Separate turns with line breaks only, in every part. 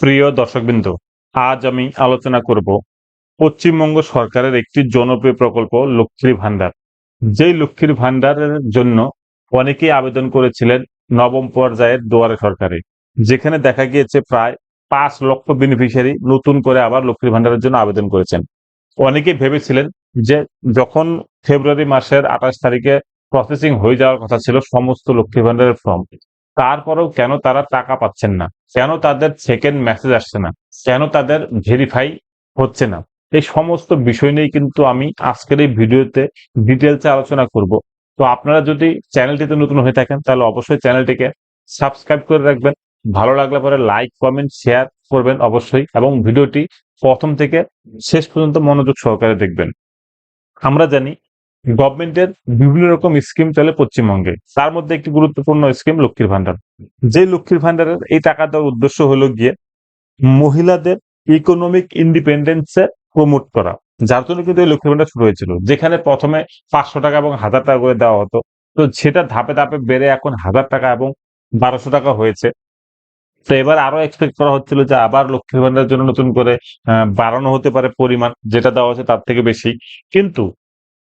প্রিয় দর্শকবৃন্দ, আজ আমি আলোচনা করব পশ্চিমবঙ্গ সরকারের একটি জনপ্রিয় প্রকল্প, লক্ষ্মীর ভান্ডার যেই লক্ষ্মীর ভান্ডারের জন্য অনেকেই আবেদন করেছিলেন নবম পর্যায়ের দুয়ারে সরকারে, যেখানে দেখা গিয়েছে প্রায় পাঁচ লক্ষ বেনিফিশিয়ারি নতুন করে আবার লক্ষ্মীর ভান্ডারের জন্য আবেদন করেছেন। অনেকেই ভেবেছিলেন যে যখন ফেব্রুয়ারি মাসের আঠাশ তারিখে প্রসেসিং হয়ে যাওয়ার কথা ছিল, সমস্ত লক্ষ্মী ভান্ডারের ফর্ম তারপরেও কেন তারা টাকা পাচ্ছেন না? কেন তাদের সেকেন্ড মেসেজ আসছে না? কেন তাদের ভেরিফাই হচ্ছে না? এই সমস্ত বিষয় নিয়ে কিন্তু আমি আজকের এই ভিডিওতে ডিটেলসে আলোচনা করব। তো আপনারা যদি চ্যানেলটিতে নতুন হয়ে থাকেন, তাহলে অবশ্যই চ্যানেলটিকে সাবস্ক্রাইব করে রাখবেন। ভালো লাগলে পরে লাইক কমেন্ট শেয়ার করবেন অবশ্যই এবং ভিডিওটি প্রথম থেকে শেষ পর্যন্ত মনোযোগ সহকারে দেখবেন। আমরা জানি গভর্নমেন্টের বিভিন্ন রকম স্কিম চলে পশ্চিমবঙ্গে। তার মধ্যে একটি গুরুত্বপূর্ণ স্কিম লক্ষ্মীর ভান্ডার। যে লক্ষ্মীর ভান্ডারের এই টাকা দেওয়ার উদ্দেশ্য হলো গিয়ে মহিলাদের ইকোনমিক ইন্ডিপেন্ডেন্সে প্রমোট করা। যার জন্য কিন্তু এই লক্ষ্মীর ভান্ডার শুরু হয়েছিল। যেখানে প্রথমে পাঁচশো টাকা এবং হাজার টাকা করে দেওয়া হতো। তো সেটা ধাপে ধাপে বেড়ে এখন হাজার টাকা এবং বারোশো টাকা হয়েছে। তো এবার আরও এক্সপেক্ট করা হচ্ছিল যে আবার লক্ষ্মীর ভান্ডারের জন্য নতুন করে বাড়ানো হতে পারে পরিমাণ। যেটা দেওয়া হচ্ছে তার থেকে বেশি। কিন্তু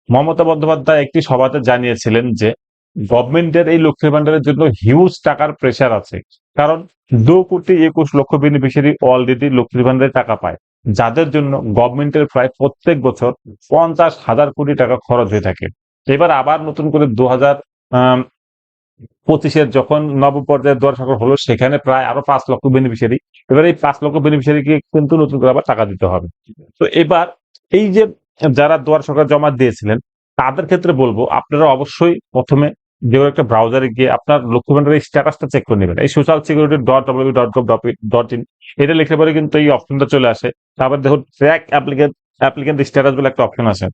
মমতা বন্দ্যোপাধ্যায় একটি সভাতে জানিয়েছিলেন যে, গভর্নমেন্টের এই লক্ষ্মীর ভান্ডারের জন্য হিউজ টাকার প্রেশার আছে। কারণ দু কোটি একুশ লক্ষ বেনিফিশিয়ারি অলরেডি লক্ষ্মীর ভান্ডারে টাকা পায়। যাদের জন্য গভর্নমেন্টের প্রায় প্রত্যেক বছর পঞ্চাশ হাজার কোটি টাকা খরচ হয়ে থাকে। এবার আবার নতুন করে দু হাজার পঁচিশের যখন নব পর্যায়ের দর সকল হলো, সেখানে প্রায় আরও পাঁচ লক্ষ বেনিফিশিয়ারি এবার এই পাঁচ লক্ষ বেনিফিশিয়ারিকে কিন্তু নতুন করে আবার টাকা দিতে হবে। তো এবার এই যে যারা দুয়ার সরকার জমা দিয়েছিলেন, তাদের ক্ষেত্রে বলব, আপনারা অবশ্যই প্রথমে যে একটা ব্রাউজারে গিয়ে আপনার লক্ষ্য ভান্ডারের স্ট্যাটাসটা চেক করে নেবেন। এই social security dot W dot gov dot in এটা লিখলে পরে কিন্তু এই অপশনটা চলে আসে। তারপর দেখুন ট্র্যাক অ্যাপ্লিকেন্ট অ্যাপ্লিকেন্ট স্ট্যাটাস বলে একটা অপশন আছে।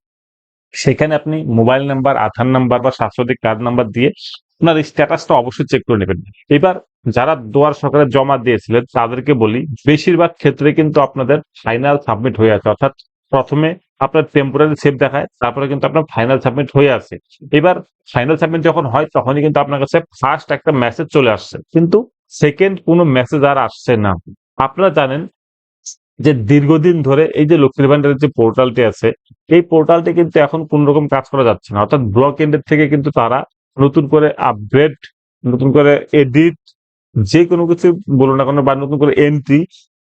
সেখানে আপনি মোবাইল নাম্বার আধার নাম্বার বা স্বাস্থ্যসাথী কার্ড নাম্বার দিয়ে আপনার স্ট্যাটাসটা অবশ্যই চেক করে নেবেন। এবার যারা দুয়ার সরকারে জমা দিয়েছিলেন, তাদেরকে বলি, বেশিরভাগ ক্ষেত্রে কিন্তু আপনাদের ফাইনাল সাবমিট হয়ে আছে। অর্থাৎ প্রথমে আপনার টেম্পোরারি সেভ দেখায়, তারপরে কিন্তু আপনার ফাইনাল সাবমিট হয়ে আছে এবার ফাইনাল সাবমিট যখন হয়, তখনই কিন্তু আপনার কাছে ফার্স্ট একটা মেসেজ চলে আসছে। কিন্তু সেকেন্ড কোনো মেসেজ আর আসছে না। আপনারা জানেন যে দীর্ঘদিন ধরে এই যে লক্ষ্মীর ভান্ডারের যে পোর্টালটি আছে, এই পোর্টালটি কিন্তু এখন কোন রকম কাজ করা যাচ্ছে না। অর্থাৎ ব্লক এন্ডের থেকে কিন্তু তারা নতুন করে আপগ্রেড নতুন করে এডিট যে কোনো কিছু বলুন না কোনো, বা নতুন করে এন্ট্রি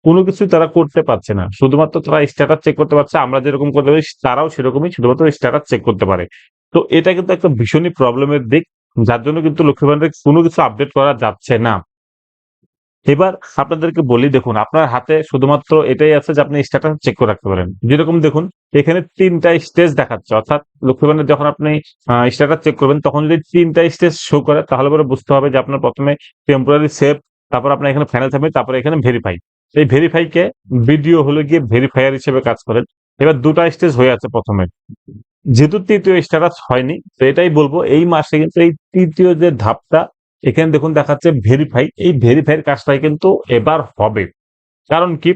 কোনো কিছু তারা করতে পারছে না। শুধুমাত্র তারা স্ট্যাটাস চেক করতে পারছে, আমরা যেরকম করতে পারি তারাও সেরকমই শুধুমাত্র স্ট্যাটাস চেক করতে পারে। তো এটা কিন্তু একটা ভীষণই প্রবলেমের দিক, যার জন্য কিন্তু লক্ষ্মী ভান্ডারে কোনো কিছু আপডেট করা যাচ্ছে না। এবার আপনাদেরকে বলি, দেখুন, আপনার হাতে শুধুমাত্র এটাই আছে যে আপনি স্ট্যাটাস চেক করে রাখতে পারেন। যেরকম দেখুন, এখানে তিনটা স্টেজ দেখাচ্ছে, অর্থাৎ লক্ষ্মী ভান্ডার যখন আপনি স্ট্যাটাস চেক করবেন, তখন যদি তিনটা স্টেজ শো করে, তাহলে পরে বুঝতে হবে যে আপনার প্রথমে টেম্পোরারি সেভ তারপর আপনার এখানে ফাইনাল সাবমিট তারপরে এখানে ভেরিফাই এই ভেরিফাইকে ভিডিও হলে গিয়ে ভেরিফায়ার হিসেবে কাজ করেন এবার দুটা স্টেজ হয়ে আছে প্রথমে। যেহেতু তৃতীয় স্ট্যাটাস হয়নি, তো এটাই বলব, এই মাসে কিন্তু এই তৃতীয় যে ধাপটা, এখানে দেখুন দেখাচ্ছে ভেরিফাই এই ভেরিফাইয়ের কাজটাই কিন্তু এবার হবে। কারণ কি?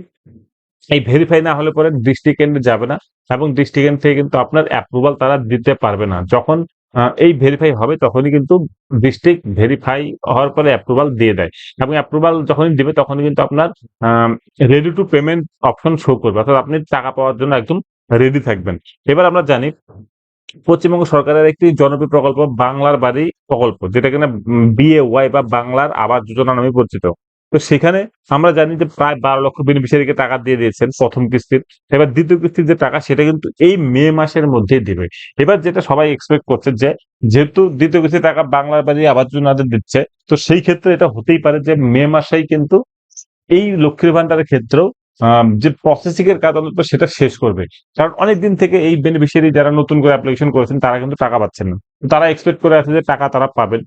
এই ভেরিফাই না হলে পরে এন্ডে যাবে না, এবং এন্ড থেকে কিন্তু আপনার অ্যাপ্রুভাল তারা দিতে পারবে না। যখন এই ভেরিফাই হবে তখনই কিন্তু ডিস্ট্রিক্ট ভেরিফাই হওয়ার পরে অ্যাপ্রুভাল দিয়ে দেয়। এবং অ্যাপ্রুভাল যখনই দিবে তখনই কিন্তু আপনার ready to payment option show করবে। অর্থাৎ আপনি টাকা পাওয়ার জন্য একদম রেডি থাকবেন। এবার আমরা জানি, পশ্চিমবঙ্গ সরকারের একটি জনপ্রিয় প্রকল্প বাংলার বাড়ি প্রকল্প, যেটা কিনা বিএ ওয়াই বা বাংলার আবাস যোজনা নামে পরিচিত। তো সেখানে আমরা জানি যে প্রায় বারো লক্ষ বেনিফিশিয়ারিকে টাকা দিয়ে দিয়েছেন প্রথম কিস্তির। এবার দ্বিতীয় কিস্তির যে টাকা, সেটা কিন্তু এই মে মাসের মধ্যেই দিবে। এবার যেটা সবাই এক্সপেক্ট করছে যে, যেহেতু দ্বিতীয় কিস্তির টাকা বাংলার বাড়ি আবাস যোজনাদের দিচ্ছে, তো সেই ক্ষেত্রে এটা হতেই পারে যে মে মাসেই কিন্তু এই লক্ষ্মীর ভান্ডারের ক্ষেত্রেও যে প্রসেসিং এর কাজ অন্তত সেটা শেষ করবে। কারণ অনেকদিন থেকে এই বেনিফিশিয়ারি যারা নতুন করে অ্যাপ্লিকেশন করেছেন, তারা কিন্তু টাকা পাচ্ছেন না। তারা এক্সপেক্ট করে আছে যে টাকা তারা পাবেন।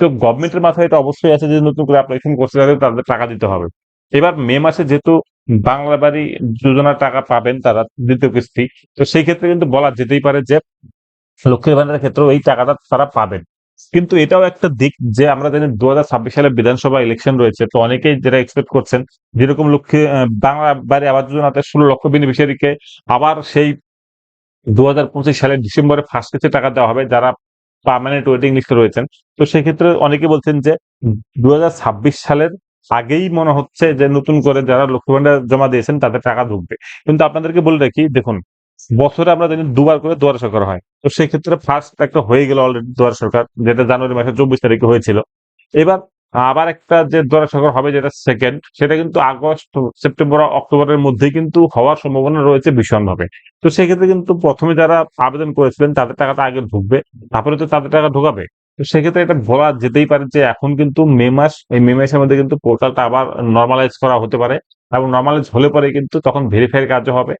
তো গভর্নমেন্টের মাথায় এটা অবশ্যই আছে যে নতুন করে অ্যাপ্লিকেশন করছে, তাদের তাদের টাকা দিতে হবে। এবার মে মাসে যেহেতু বাংলা বাড়ি যোজনার টাকা পাবেন তারা দ্বিতীয় কিস্তি, তো সেই ক্ষেত্রে কিন্তু বলা যেতেই পারে যে লক্ষ্মীর ভান্ডারের ক্ষেত্রেও এই টাকাটা তারা পাবেন। কিন্তু এটাও একটা দিক যে আমরা জানি দু হাজার ছাব্বিশ সালে বিধানসভা ইলেকশন রয়েছে, তো অনেকেই যেটা এক্সপেক্ট করছেন, যেরকম লক্ষ্মী বাংলা বাড়ি আবাস যোজনাতে ষোলো লক্ষ বেনিফিশিয়ারিকে আবার সেই দু হাজার পঁচিশ সালের ডিসেম্বরে ফার্স্ট কিস্তি টাকা দেওয়া হবে, যারা পার্মানেন্ট ওয়েটিং লিস্টে রয়েছেন। তো সেক্ষেত্রে অনেকে বলছেন যে দু হাজার ছাব্বিশ সালের আগেই মনে হচ্ছে যে নতুন করে যারা লক্ষ্য ভান্ডার জমা দিয়েছেন তাদের টাকা ঢুকবে। কিন্তু আপনাদেরকে বলে রাখি দেখুন বছরে আমরা জানি দুবার করে দুয়ার সরকার হয়। তো সেক্ষেত্রে ফার্স্ট একটা হয়ে গেল অলরেডি দুয়ার সরকার যেটা জানুয়ারি মাসের চব্বিশ তারিখে হয়েছিল। এবার আবার একটা যে সরকার হবে যেটা সেকেন্ড সেটা কিন্তু আগস্ট সেপ্টেম্বর অক্টোবরের মধ্যেই কিন্তু হওয়ার সম্ভাবনা রয়েছে ভীষণভাবে। তো সেক্ষেত্রে কিন্তু প্রথমে যারা আবেদন করেছিলেন, তাদের টাকাটা আগে ঢুকবে, তারপরে তো তাদের টাকা ঢোকাবে। তো সেক্ষেত্রে এটা বলা যেতেই পারে যে এখন কিন্তু মে মাস, এই মে মাসের মধ্যে কিন্তু পোর্টালটা আবার নর্মালাইজ করা হতে পারে এবং নর্মালাইজ হলে পরে কিন্তু তখন ভেরিফাইয়ের কাজও হবে।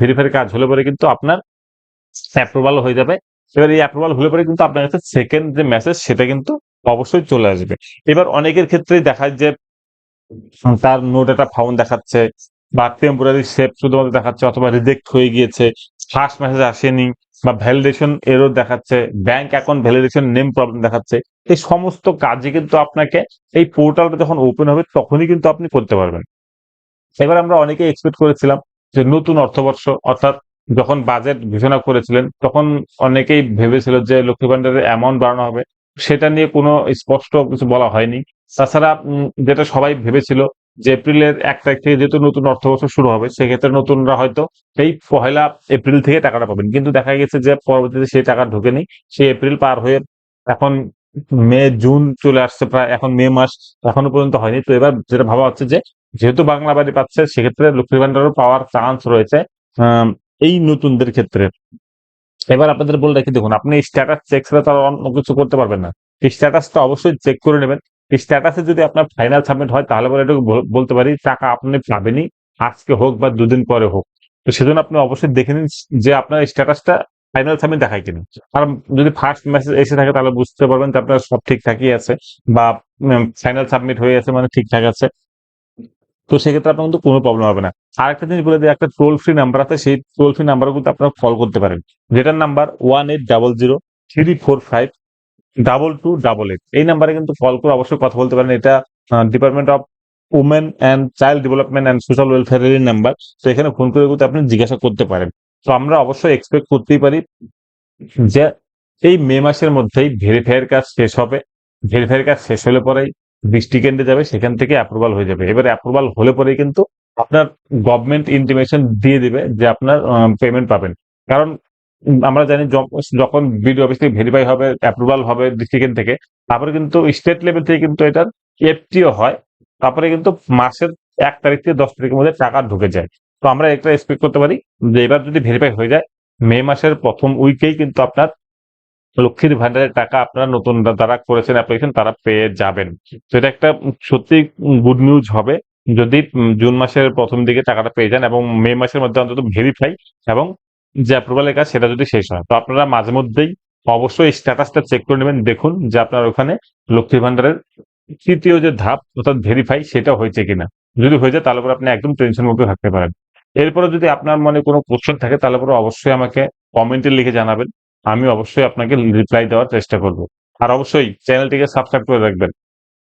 ভেরিফাইয়ের কাজ হলে পরে কিন্তু আপনার অ্যাপ্রুভাল হয়ে যাবে। এবার এই অ্যাপ্রুভাল হলে পরে কিন্তু আপনার কাছে সেকেন্ড যে মেসেজ সেটা কিন্তু অবশ্যই চলে আসবে। এবার অনেকের ক্ষেত্রেই দেখায় যে তার নোট একটা ফাউন্ড দেখাচ্ছে বা টেম্পোরারি সেভ শুধুমাত্র দেখাচ্ছে অথবা রিজেক্ট হয়ে গিয়েছে ফার্স্ট মেসেজ আসেনি বা ভ্যালিডেশন এরও দেখাচ্ছে bank account validation name problem দেখাচ্ছে। এই সমস্ত কাজে কিন্তু আপনাকে এই পোর্টালটা যখন ওপেন হবে তখনই কিন্তু আপনি করতে পারবেন। এবার আমরা অনেকে এক্সপেক্ট করেছিলাম যে নতুন অর্থবর্ষ, অর্থাৎ যখন বাজেট ঘোষণা করেছিলেন, তখন অনেকেই ভেবেছিল যে লক্ষ্মী ভান্ডারের অ্যামাউন্ট বাড়ানো হবে। সেটা নিয়ে কোনো স্পষ্ট কিছু বলা হয়নি। তাছাড়া যেটা সবাই ভেবেছিল যে এপ্রিলের এক তারিখ থেকে যেহেতু নতুন অর্থবর্ষ শুরু হবে, সেক্ষেত্রে নতুনরা হয়তো এই পহেলা এপ্রিল থেকে টাকাটা পাবেন। কিন্তু দেখা গেছে যে পরবর্তীতে সেই টাকা ঢোকেনি। সেই এপ্রিল পার হয়ে এখন মে, জুন চলে আসছে প্রায়, এখন মে মাস এখনও পর্যন্ত হয়নি। তো এবার যেটা ভাবা হচ্ছে যে যেহেতু বাংলা বাড়ি পাচ্ছে, সেক্ষেত্রে লক্ষ্মী ভান্ডারও পাওয়ার চান্স রয়েছে এই নতুনদের ক্ষেত্রে। এবার আপনাদের বলে রাখি, দেখুন, আপনি স্ট্যাটাস চেক ছাড়া তো অন্য কিছু করতে পারবেন না। স্ট্যাটাসটা অবশ্যই চেক করে নেবেন। স্ট্যাটাসে যদি আপনার ফাইনাল সাবমিট হয়, তাহলে পরে এটুকু বলতে পারি, টাকা আপনি পাবেনই, আজকে হোক বা দুদিন পরে হোক। তো সেজন্য আপনি অবশ্যই দেখে নিন যে আপনার স্ট্যাটাসটা ফাইনাল সাবমিট দেখায় কিনা। কারণ যদি ফার্স্ট মেসেজ এসে থাকে, তাহলে বুঝতে পারবেন যে আপনার সব ঠিকঠাকই আছে বা ফাইনাল সাবমিট হয়ে আছে মানে ঠিকঠাক আছে। তো সেক্ষেত্রে আপনার কিন্তু কোনো প্রবলেম হবে না। আর একটা জিনিস বলে দিই, একটা টোল ফ্রি নাম্বার আছে, সেই টোল ফ্রি নাম্বার কিন্তু আপনারা কল করতে পারেন। যেটার number one eight double zero three four five double two double eight এই নাম্বারে কিন্তু কল করে অবশ্যই কথা বলতে পারেন। এটা department of women and child development and social ওয়েলফেয়ারের number তো এখানে ফোন করে কিন্তু আপনি জিজ্ঞাসা করতে পারেন। তো আমরা অবশ্যই এক্সপেক্ট করতেই পারি যে এই মে মাসের মধ্যেই ভেরিফাইয়ের কাজ শেষ হবে। ভেরিফাইয়ের কাজ শেষ হলে পরেই ডিস্ট্রিক্টেন্ডে যাবে, সেখান থেকে অ্যাপ্রুভাল হয়ে যাবে। এবার অ্যাপ্রুভাল হলে পরে কিন্তু আপনার গভর্নমেন্ট ইন্টিমেশন দিয়ে দিবে যে আপনার পেমেন্ট পাবেন। কারণ আমরা জানি যখন বিডিও অফিস থেকে ভেরিফাই হবে অ্যাপ্রুভাল হবে ডিস্ট্রিক্ট থেকে, তারপরে কিন্তু স্টেট লেভেল থেকে কিন্তু এটার এফটিও হয়, তারপরে কিন্তু মাসের এক তারিখ থেকে দশ তারিখের মধ্যে টাকা ঢুকে যায়। তো আমরা একটা এক্সপেক্ট করতে পারি যে এবার যদি ভেরিফাই হয়ে যায়, মে মাসের প্রথম উইকেই কিন্তু আপনার লক্ষ্মীর ভান্ডারের টাকা আপনারা নতুন যারা করেছেন অ্যাপ্লিকেশন তারা পেয়ে যাবেন। তো এটা একটা সত্যি গুড নিউজ হবে। যদি জুন মাসের প্রথম দিকে টাকাটা পেয়ে যান এবং মে মাসের মধ্যে অন্তত ভেরিফাই এবং যে অ্যাপ্রুভালের কাজ সেটা যদি শেষ হয়। তো আপনারা মাঝে মধ্যেই অবশ্যই স্ট্যাটাসটা চেক করে নেবেন। দেখুন যে আপনার ওখানে লক্ষ্মীর ভান্ডারের তৃতীয় যে ধাপ, অর্থাৎ ভেরিফাই সেটা হয়েছে কিনা। যদি হয়ে যায়, তাহলে পরে আপনি একদম টেনশন মুক্ত থাকতে পারেন। এরপরে যদি আপনার মনে কোনো কোশ্চেন থাকে, তাহলে পরে অবশ্যই আমাকে কমেন্টে লিখে জানাবেন। আমি অবশ্যই আপনাকে রিপ্লাই দেওয়ার চেষ্টা করব। আর অবশ্যই চ্যানেলটিকে সাবস্ক্রাইব করে রাখবেন।